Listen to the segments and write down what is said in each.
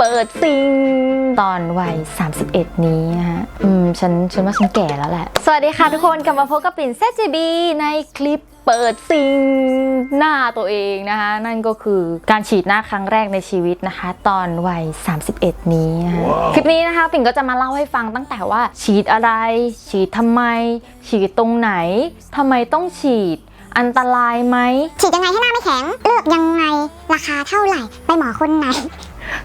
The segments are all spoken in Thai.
เปิดซิง ตอนวัย 31 นี้นะฮะ อืม ฉัน ฉันว่าฉันแก่แล้วแหละ สวัสดีค่ะทุกคน กลับมาพบกับปิ่นเซจีบีในคลิปเปิดซิง หน้าตัวเองนะคะ นั่นก็คือการฉีดหน้าครั้งแรกในชีวิตนะคะ ตอนวัย 31 นี้นะคะ คลิปนี้นะคะ ปิ่นก็จะมาเล่าให้ฟังตั้งแต่ว่า ฉีดอะไร ฉีดทำไม ฉีดตรงไหนทำไมต้องฉีดอันตรายไหม ฉีดยังไงให้หน้าไม่แข็ง เลือกยังไง ราคาเท่าไหร่ ไปหมอคนไหน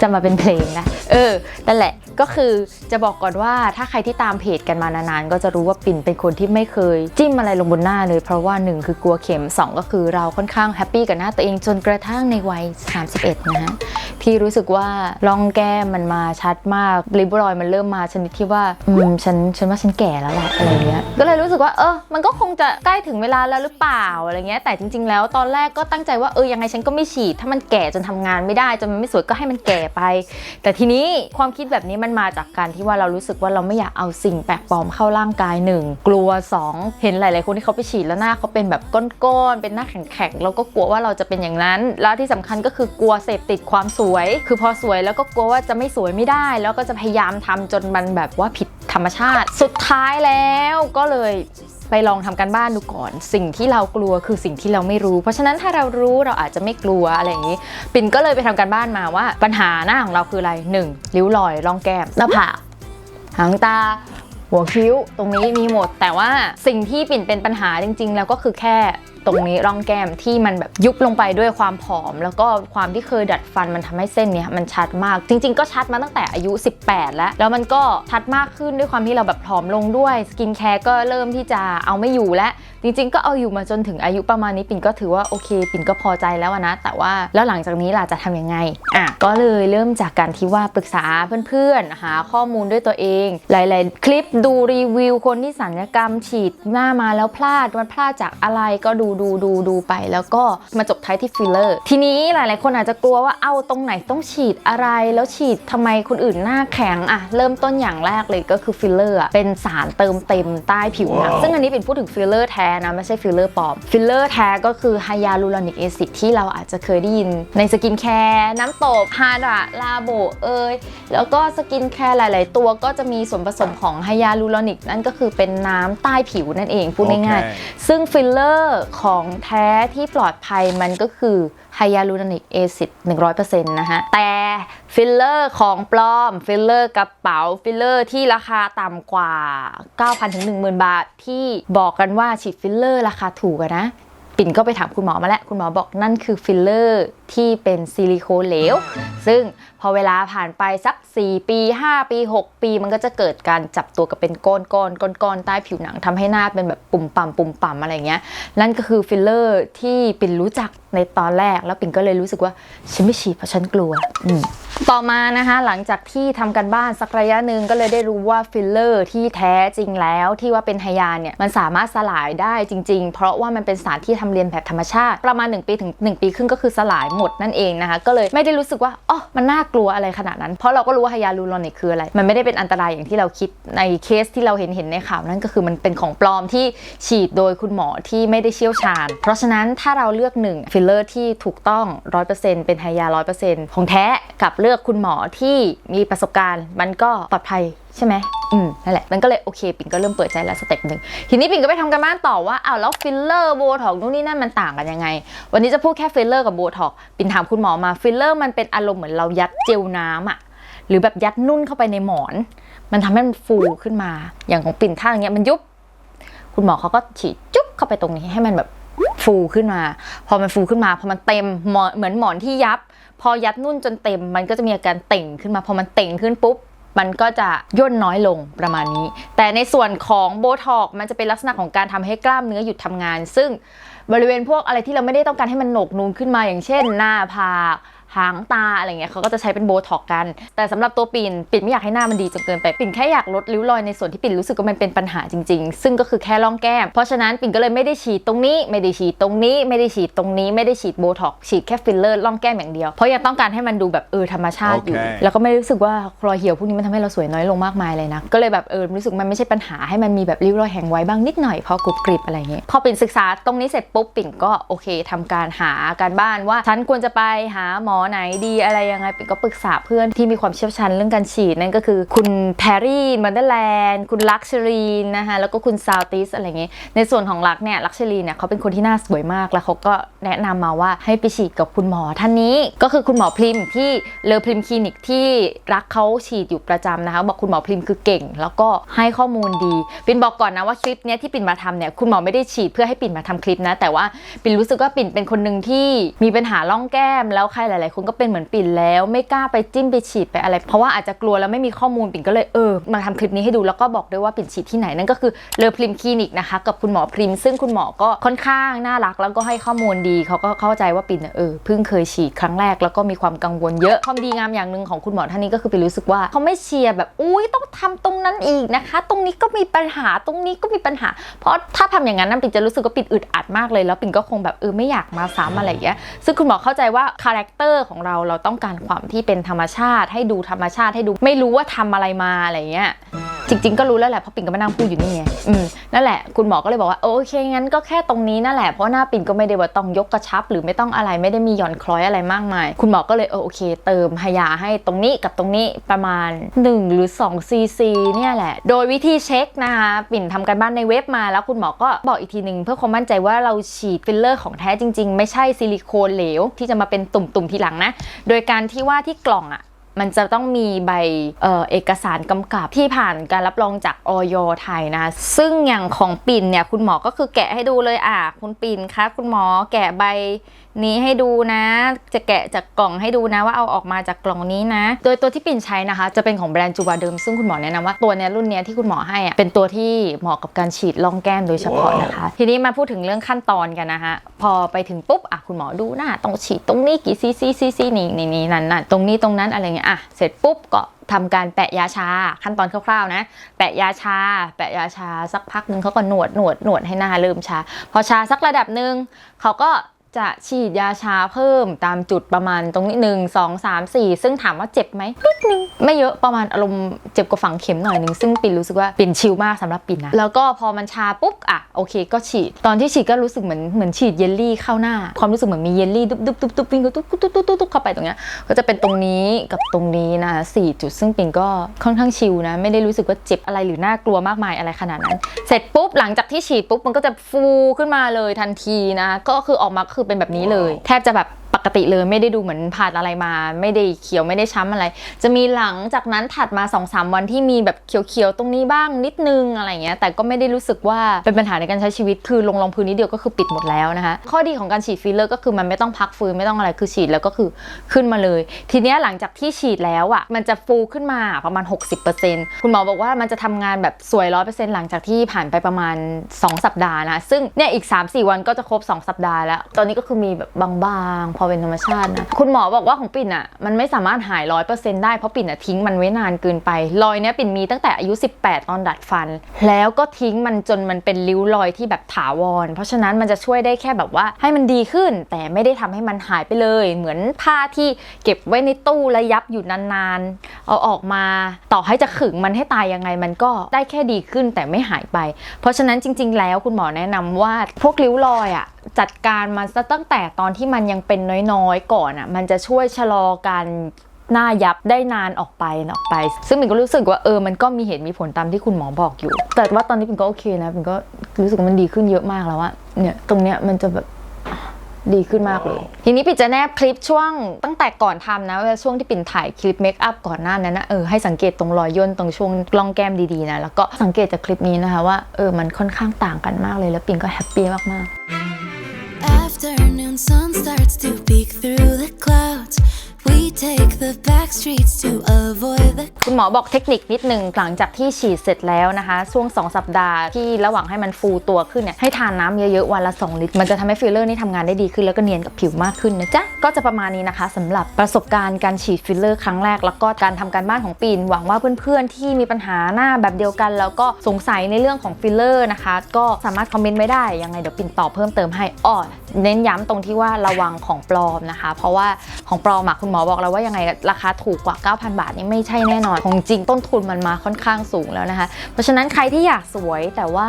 จะมาเป็นเพลงนะ เออ นั่นแหละ ก็คือจะบอกก่อนว่าถ้าใครที่ตามเพจกันมานานๆ ก็จะรู้ว่าปิ่นเป็นคนที่ไม่เคย จิ้มอะไรลงบนหน้าเลย เพราะว่า 1 คือกลัวเข็ม 2 ก็คือเราค่อนข้างแฮปปี้กับหน้าตัวเองจนกระทั่งในวัย 31 นะฮะ ที่รู้สึกว่าร่องแก้มมันมาชัดมากริบรอยมันเริ่มมาชนิดที่ว่าอืมฉันฉันว่าฉันแก่แล้วแหละอะไรเงี้ยก็เลยรู้สึกว่าเออมันก็คงจะใกล้ถึงเวลาแล้วหรือเปล่าอะไรเงี้ยแต่จริง ๆ แล้วตอนแรกก็ตั้งใจว่าเออยังไงฉันก็ไม่ฉีด ถ้ามันแก่จนทำงานไม่ได้จนมันไม่สวยก็ให้มันแก่ไป แต่ทีนี้ความคิดแบบนี้มันมาจากการที่ว่าเรารู้สึกว่าเราไม่อยากเอาสิ่งแปลกปลอมเข้าร่างกายหนึ่งกลัวสองเห็นหลาย ๆ คนที่เขาไปฉีดแล้วหน้าเขาเป็นแบบก้อนๆเป็นหน้าแข็งๆเราก็กลัวว่าเราจะเป็นอย่างนั้น แล้วที่สำคัญก็คือกลัวเสพติดความสวย คือพอสวยแล้วก็กลัวว่าจะไม่สวยไม่ได้ แล้วก็จะพยายามทำจนมันแบบว่าผิดธรรมชาติ สุดท้ายแล้วก็เลยไปลองทำกันบ้านดูก่อน สิ่งที่เรากลัวคือสิ่งที่เราไม่รู้ เพราะฉะนั้นถ้าเรารู้เราอาจจะไม่กลัวอะไรอย่างนี้ ปิ่นก็เลยไปทำกันบ้านมาว่า ปัญหาหน้าของเราคืออะไร 1. ริ้วรอยร่องแก้มหน้าผากหางตา หัวคิ้ว ตรงนี้มีหมด แต่ว่าสิ่งที่ปิ่นเป็นปัญหาจริง ๆ แล้วก็คือแค่ตรงนี้ร่องแก้มที่มันแบบยุบลงไปด้วยความผอม แล้วก็ความที่เคยดัดฟันมันทำให้เส้นเนี้ยมันชัดมาก จริง ๆ ก็ชัดมาตั้งแต่อายุ 18 แล้ว แล้วมันก็ชัดมากขึ้นด้วยความที่เราแบบผอมลงด้วยสกินแคร์ก็เริ่มที่จะเอาไม่อยู่แล้วจริงๆ ก็เอาอยู่มาจนถึงอายุประมาณนี้ปิ่นก็ถือว่าโอเค ปิ่นก็พอใจแล้วนะ แต่ว่าแล้วหลังจากนี้ล่ะจะทำยังไงอะก็เลยเริ่มจากการที่ว่าปรึกษาเพื่อนๆ หาข้อมูลด้วยตัวเอง หลายๆ คลิปดูรีวิวคนที่สัญญกรรมฉีดหน้ามาแล้วพลาดมันพลาดจากอะไรก็ดูดูดูดูไป แล้วก็มาจบท้ายที่ฟิลเลอร์ ทีนี้หลายๆ คนอาจจะกลัวว่าเอาตรงไหนต้องฉีดอะไร แล้วฉีดทำไมคนอื่นหน้าแข็งอะเริ่มต้นอย่างแรกเลยก็คือฟิลเลอร์อะเป็นสารเติมเต็มใต้ผิวหนังซึ่งอันนี้เป็นพูดถึงฟิลเลอร์แท้นะไม่ใช่ฟิลเลอร์ปลอมฟิลเลอร์แท้ก็คือไฮยาลูรอนิกแอซิดที่เราอาจจะเคยได้ยินในสกินแคร์น้ำตบฮาดะลาโบเอยแล้วก็สกินแคร์หลาย ๆ ตัวก็จะมีส่วนผสมของไฮยาลูรอนิกนั่นก็คือเป็นน้ำใต้ผิวนั่นเองพูดง่ายโอเคๆซึ่งฟิลเลอร์ขของแท้ที่ปลอดภัยมันก็คือไฮยาลูรอนิกแอซิด100%นะฮะ แต่ฟิลเลอร์ของปลอม ฟิลเลอร์กระเป๋า ฟิลเลอร์ที่ราคาต่ำกว่า 9,000ถึง10,000 บาท ที่บอกกันว่าฉีดฟิลเลอร์ราคาถูกนะ ปิ่นก็ไปถามคุณหมอมาแล้ว คุณหมอบอกนั่นคือฟิลเลอร์ ที่เป็นซิลิโคนเหลว ซึ่งพอเวลาผ่านไปสัก 4 ปี 5 ปี 6 ปี มันก็จะเกิดการจับตัวกับเป็นก้อนก้อนก้อนก้อนใต้ผิวหนังทำให้หน้าเป็นแบบปุ่มป่ำปุ่มป่ำอะไรเงี้ย นั่นก็คือฟิลเลอร์ที่ปิ่นรู้จักในตอนแรก แล้วปิ่นก็เลยรู้สึกว่าฉันไม่ฉีดเพราะฉันกลัว ต่อมานะคะหลังจากที่ทำกันบ้านสักระยะหนึ่งก็เลยได้รู้ว่าฟิลเลอร์ที่แท้จริงแล้วที่ว่าเป็นไฮยาเนี่ยมันสามารถสลายได้จริง ๆ เพราะว่ามันเป็นสารที่ทำเรียนแบบธรรมชาติประมาณ1ปีถึง1ปีครึ่งก็คือสลายหมดนั่นเองนะคะ ก็เลยไม่ได้รู้สึกว่าอ๋อมันน่ากลัวอะไรขนาดนั้น เพราะเราก็รู้ว่าไฮยาลูรอนิกคืออะไร มันไม่ได้เป็นอันตรายอย่างที่เราคิดในเคสที่เราเห็นเห็นในข่าวนั่นก็คือมันเป็นของปลอมที่ฉีดโดยคุณหมอที่ไม่ได้เชี่ยวชาญ เพราะฉะนั้นถ้าเราเลือกหนึ่งฟิลเลอร์ที่ถูกต้อง 100%เป็นไฮยา 100%ของแท้กับเลือกคุณหมอที่มีประสบการณ์ มันก็ปลอดภัย ใช่ไหมอืมนั่นแหละมันก็เลยโอเคปิ่นก็เริ่มเปิดใจแล้วสเต็ปหนึ่งทีนี้ปิ่นก็ไปทำกันบ้านต่อว่าอ้าวแล้วฟิลเลอร์โบท็อกนู่นนี่นั่นมันต่างกันยังไง วันนี้จะพูดแค่ฟิลเลอร์กับโบท็อกปิ่นถามคุณหมอมาฟิลเลอร์มันเป็นอารมณ์เหมือนเรายัดเจลน้ำอะหรือแบบยัดนุ่นเข้าไปในหมอน มันทำให้มันฟูขึ้นมา อย่างของปิ่นท่าอย่างเงี้ยมันยุบ คุณหมอเขาก็ฉีดจุ๊บเข้าไปตรงนี้ให้มันแบบฟูขึ้นมา พอมันฟูขึ้นมาพอมันเต็มหมอนเหมือนหมอนที่ยับ พอยัดนุ่นจนเต็ม มันก็จะมีอาการเต่งขึ้นมา พอมันเต่งขึ้นปุ๊บ มันก็จะย่นน้อยลงประมาณนี้ แต่ในส่วนของโบท็อกมันจะเป็นลักษณะของการทำให้กล้ามเนื้อหยุดทำงาน ซึ่งบริเวณพวกอะไรที่เราไม่ได้ต้องการให้มันหนกนูนขึ้นมาอย่างเช่น หน้าผาก หางตาอะไรเงี้ยเขาก็จะใช้เป็นโบท็อกกัน แต่สำหรับตัวปิ่นปิ่นไม่อยากให้หน้ามันดีจนเกินไปปิ่นแค่อยากลดริ้วรอยในส่วนที่ปิ่นรู้สึกว่ามันเป็นปัญหาจริงๆ ซึ่งก็คือแค่ร่องแก้ม เพราะฉะนั้นปิ่นก็เลยไม่ได้ฉีดตรงนี้ ไม่ได้ฉีดตรงนี้ ไม่ได้ฉีดตรงนี้ไม่ได้ฉีดโบท็อกฉีดแค่ฟิลเลอร์ร่องแก้มอย่างเดียวเพราะยังต้องการให้มันดูแบบเออธรรมชาติอยู่โอเคแล้วก็ไม่รู้สึกว่ารอยเหี่ยวพวกนี้มันทำให้เราสวยน้อยลงมากมายเลยนะก็เลยแบบเออรู้สึกมันไม่ใช่ปัญหาให้มันมีแบบริ้วรอยแห้งไว้บ้างนิดหน่อยพอกรุบกริบอะไรเงี้ยพอปิ่นศึกษาตรงนี้เสร็จปุ๊บปิ่นก็โอเคทำการหาการบ้านว่าฉันควรจะไปหาหมอไหนดีอะไรยังไงปิ่นก็ปรึกษาเพื่อนที่มีความเชี่ยวชาญเรื่องการฉีดนั่นก็คือคุณแพรรี่มันเดอร์แลนด์คุณลักชรีนนะคะแล้วก็คุณซาวติสอะไรเงี้ยในส่วนของลักเนี่ยลักชรีนเนี่ยเขาเป็นคนที่หน้าสวยมากแล้วเขาก็แนะนำมาว่าให้ไปฉีดกับคุณหมอท่านนี้ก็คือคุณหมอพริมที่เลอพริมคลินิกที่รักเขาฉีดอยู่ประจำนะคะ บอกคุณหมอพริมคือเก่ง แล้วก็ให้ข้อมูลดีปิ่นบอกก่อนนะว่าคลิปเนี้ยที่ปิ่นมาทำเนี่ยคุณหมอไม่ได้ฉีดเพื่อให้ปิ่นมาทำคลิปนะ แต่ว่าปิ่นรู้สึกว่าปิ่นเป็นคนหนึ่งที่มีปัญหาร่องแก้มแล้วใครหลายคนก็เป็นเหมือนปิ่นแล้ว ไม่กล้าไปจิ้มไปฉีดไปอะไร เพราะว่าอาจจะกลัวแล้วไม่มีข้อมูลปิ่นก็เลยเออมาทำคลิปนี้ให้ดูแล้วก็บอกด้วยว่าปิ่นฉีดที่ไหนนั่นก็คือเลอพริมคลินิกนะคะกับคุณหมอพริม ซึ่งคุณหมอก็ค่อนข้างน่ารักแล้วก็ให้ข้อมูลดีเขาก็เข้าใจว่าปิ่นเออเพิ่งเคยฉีดครั้งแรกแล้วก็มีความกังวลเยอะความดีงามอย่างหนึ่งของคุณหมอท่านนี้ก็คือปิ่นรู้สึกว่าเขาไม่เชียร์แบบอุ้ยต้องทำตรงนั้นอีกนะคะ ตรงนี้ก็มีปัญหาตรงนี้ก็มีปัญหา เพราะถ้าทำอย่างนั้นนั่นปิ่นจะรู้สึกว่าปิ่นอึดอัดมากเลย แล้วปิ่นก็คงแบบเออไม่อยากมาซ้ำอะไรอย่างเงี้ยซึ่งคุณหมอเข้าใจว่าคาแรคเตอร์ของเราเราต้องการความที่เป็นธรรมชาติ ให้ดูธรรมชาติให้ดูไม่รู้ว่าทำอะไรมาอะไรเงี้ย จริง ๆ ก็รู้แล้วแหละเพราะปิ่นก็มานั่งพูดอยู่นี่ไงอืมนั่นแหละคุณหมอก็เลยบอกว่าโอเคงั้นก็แค่ตรงนี้นั่นแหละเพราะหน้าปิ่นก็ไม่ได้ว่าต้องยกกระชับ หรือไม่ต้องอะไรไม่ได้มีหย่อนคล้อยอะไรมากมาย คุณหมอก็เลยเออโอเค เติมพยาให้ตรงนี้กับตรงนี้ประมาณ 1 หรือ2ซีซีเนี่ยแหละ โดยวิธีเช็คนะคะปิ่นทำการบ้านในเว็บมาแล้วคุณหมอก็บอกอีกทีหนึ่งเพื่อความมั่นใจว่าเราฉีดฟิลเลอร์ของแท้จริง ๆ ไม่ใช่ซิลิโคนเหลวที่จะมาเป็นตุ่มๆทีหลังนะโดยการที่ว่าที่กล่องอะ มันจะต้องมีใบเออเอกสารกำกับที่ผ่านการรับรองจากออยไทยนะ ซึ่งอย่างของปิ่นเนี่ยคุณหมอก็คือแกะให้ดูเลยอะคุณปิ่นคะคุณหมอแกะใบนี้ให้ดูนะ จะแกะจากกล่องให้ดูนะว่าเอาออกมาจากกล่องนี้นะ โดยตัวที่ปิ่นใช้นะคะ จะเป็นของแบรนด์จูบาเดิม ซึ่งคุณหมอแนะนำว่าตัวเนี้ยรุ่นเนี้ยที่คุณหมอให้อะเป็นตัวที่เหมาะกับการฉีดร่องแก้มโดยเฉพาะนะคะ ทีนี้มาพูดถึงเรื่องขั้นตอนกันนะคะพอไปถึงปุ๊บอะคุณหมอดูหน้าต้องฉีดตรงนี้กี่ซีซีซีซีนี่นี่นี่นั่นนั่นตรงนี้ตรงนั้นอะไรเงี้ยอะเสร็จปุ๊บก็ทำการแปะยาชาขั้นตอนคร่าวๆนะ แปะยาชา แปะยาชาสักพักหนึ่งเขาก็หนวดหนวดหนวดให้หน้าเริ่มชา พอชาสักระดับหนึ่งเขาก็ จะฉีดยาชาเพิ่มตามจุดประมาณตรงนี้หนึ่งสองสามสี่ซึ่งถามว่าเจ็บไหมนิดนึงไม่เยอะประมาณอารมณ์เจ็บกว่าฝังเข็มหน่อยนึงซึ่งปิ่นรู้สึกว่าปิ่นชิลมากสำหรับปิ่นนะแล้วก็พอมันชาปุ๊บอะโอเค ก็ฉีด ตอนที่ฉีดก็รู้สึกเหมือนเหมือนฉีดเยลลี่เข้าหน้า ความรู้สึกเหมือนมีเยลลี่ดุ๊บดุ๊บดุ๊บดุ๊บวิ่งก็ตุ๊บตุ๊บตุ๊บตุ๊บตุ๊บเข้าไปตรงเนี้ยก็จะเป็นตรงนี้กับตรงนี้นะสี่จุดซึ่งปิ่นก็ค่อนข้างชิลนะไม่ได้รู้สึกว่าเจ็บอะไรหรือน่ากลัวมากมายอะไรขนาดนั้น เสร็จปุ๊บหลังจากที่ฉีดปุ๊บมันก็จะฟูขึ้นมาเลยทันทีนะก็คือออกมาก็คือเป็นแบบนี้เลย แทบจะแบบ ปกติเลยไม่ได้ดูเหมือนผ่านอะไรมา ไม่ได้เขียวไม่ได้ช้ำอะไร จะมีหลังจากนั้นถัดมา2อสวันที่มีแบบเขียวๆตรงนี้บ้างนิดนึงอะไรเงี้ยแต่ก็ไม่ได้รู้สึกว่าเป็นปัญหาในการใช้ชีวิตคือลงรองพื้นนิดเดียวก็คือปิดหมดแล้วนะคะ ข้อดีของการฉีดฟิลเลอร์ก็คือมันไม่ต้องพักฟื้นไม่ต้องอะไรคือฉีดแล้วก็คือขึ้นมาเลย ทีเนี้ยหลังจากที่ฉีดแล้วอะมันจะฟูขึ้นมาประมาณ 60%คุณหมอบอกว่ามันจะทำงานแบบสวย100%หลังจากที่ผ่านไปประมาณ 2 สัปดาห์นะซึ่งเนี่ยอีก 3-4 วันก็จะครบ 2 สัปดาห์แล้ว ตอนนี้ก็คือมีแบบบางๆอเป็นธรรมชาตินะ คุณหมอบอกว่าของปิ่นอะ มันไม่สามารถหาย100%ได้ เพราะปิ่นอะทิ้งมันไว้นานเกินไป รอยเนี้ยปิ่นมีตั้งแต่อายุ 18 ตอนดัดฟัน แล้วก็ทิ้งมันจนมันเป็นริ้วรอยที่แบบถาวร เพราะฉะนั้นมันจะช่วยได้แค่แบบว่าให้มันดีขึ้น แต่ไม่ได้ทำให้มันหายไปเลย เหมือนผ้าที่เก็บไว้ในตู้แล้วยับอยู่นานๆ เอาออกมาต่อให้จะขึงมันให้ตายยังไงมันก็ได้แค่ดีขึ้นแต่ไม่หายไป เพราะฉะนั้นจริง ๆ แล้วคุณหมอแนะนำว่าพวกริ้วรอยอะ จัดการมันซะตั้งแต่ตอนที่มันยังเป็นน้อยๆ ก่อนอะ มันจะช่วยชะลอการหน้ายับได้นานออกไปออกไป ซึ่งปิ่นก็รู้สึกว่าเออมันก็มีเหตุมีผลตามที่คุณหมอบอกอยู่ แต่ว่าตอนนี้ปิ่นก็โอเคนะปิ่นก็รู้สึกว่ามันดีขึ้นเยอะมากแล้วอะเนี่ยตรงเนี้ยมันจะแบบดีขึ้นมากเลย ทีนี้ปิ่นจะแนบคลิปช่วงตั้งแต่ก่อนทำนะเวลาช่วงที่ปิ่นถ่ายคลิปเมคอัพก่อนหน้านั้นนะเออให้สังเกตตรงรอยย่นตรงช่วงกล้องแก้มดีๆนะแล้วก็สังเกตจากคลิปนี้นะคะว่าเออมันค่อนข้างต่างกันมากเลยแล้วปิ่นก็แฮปปี้มากๆ Afternoon sun starts to peek through take the back streets to avoid the คุณหมอบอกเทคนิคนิดนึงหลังจากที่ฉีดเสร็จแล้วนะคะ ช่วง 2 สัปดาห์ที่ระหว่างให้มันฟูตัวขึ้นเนี่ยให้ทานน้ำเยอะๆ วันละ 2 ลิตร มันจะทำให้ฟิลเลอร์นี่ทำงานได้ดีขึ้นแล้วก็เนียนกับผิวมากขึ้นนะจ๊ะ ก็จะประมาณนี้นะคะสำหรับประสบการณ์การฉีดฟิลเลอร์ครั้งแรก แล้วก็การทำการบ้านของปีน หวังว่าเพื่อนๆที่มีปัญหาหน้าแบบเดียวกัน แล้วก็สงสัยในเรื่องของฟิลเลอร์นะคะ ก็สามารถคอมเมนต์ไว้ได้ยังไงเดี๋ยวปินตอบเพิ่มเติมให้อ้อเน้นย้ำตรงที่ว่าระวังของปลอมนะคะ เพราะว่าของปลอมอะคุณหมอบอกเราว่ายังไงราคาถูกกว่า 9,000 บาทนี่ไม่ใช่แน่นอน ของจริงต้นทุนมันมาค่อนข้างสูงแล้วนะคะ เพราะฉะนั้นใครที่อยากสวยแต่ว่า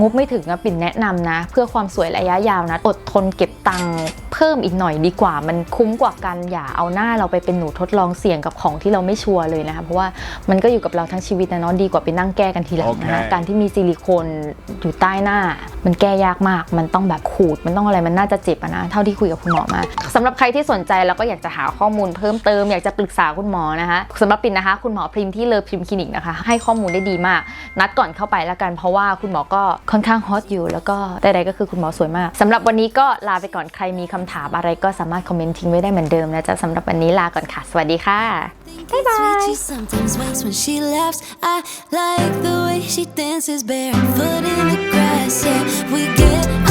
งบไม่ถึงปิ่นแนะนำนะ เพื่อความสวยระยะยาวนะ อดทนเก็บตังค์เพิ่มอีกหน่อยดีกว่า มันคุ้มกว่ากันอย่าเอาหน้าเราไปเป็นหนูทดลองเสี่ยงกับของที่เราไม่ชัวร์เลยนะคะเพราะว่ามันก็อยู่กับเราทั้งชีวิตนะเนาะดีกว่าไปนั่งแก้กันทีหลังนะคะการที่มีซิลิโคนอยู่ใต้หน้า มันแก้ยากมาก มันต้องแบบขูด มันต้องอะไร มันน่าจะเจ็บอะนะ เท่าที่คุยกับคุณหมอมาสำหรับใครที่สนใจแล้วก็อยากจะหาข้อมูลเพิ่มเติม อยากจะปรึกษาคุณหมอนะคะสำหรับปินนะคะ คุณหมอพริมที่เลอพริมคลินิกนะคะ ให้ข้อมูลได้ดีมาก นัดก่อนเข้าไปแล้วกัน เพราะว่าคุณหมอก็ค่อนข้างฮอตอยู่ แล้วก็ใดๆก็คือคุณหมอสวยมากสำหรับวันนี้ก็ลาไปก่อน ใครมีคำถามอะไรก็สามารถคอมเมนต์ทิ้งไว้ได้เหมือนเดิมนะจ๊ะสำหรับวันนี้ลาก่อนค่ะ สวัสดีค่ะ Think it's sweet, she sometimes wakes when she laughs. I like the way she dances barefoot in the grass. Yeah, we get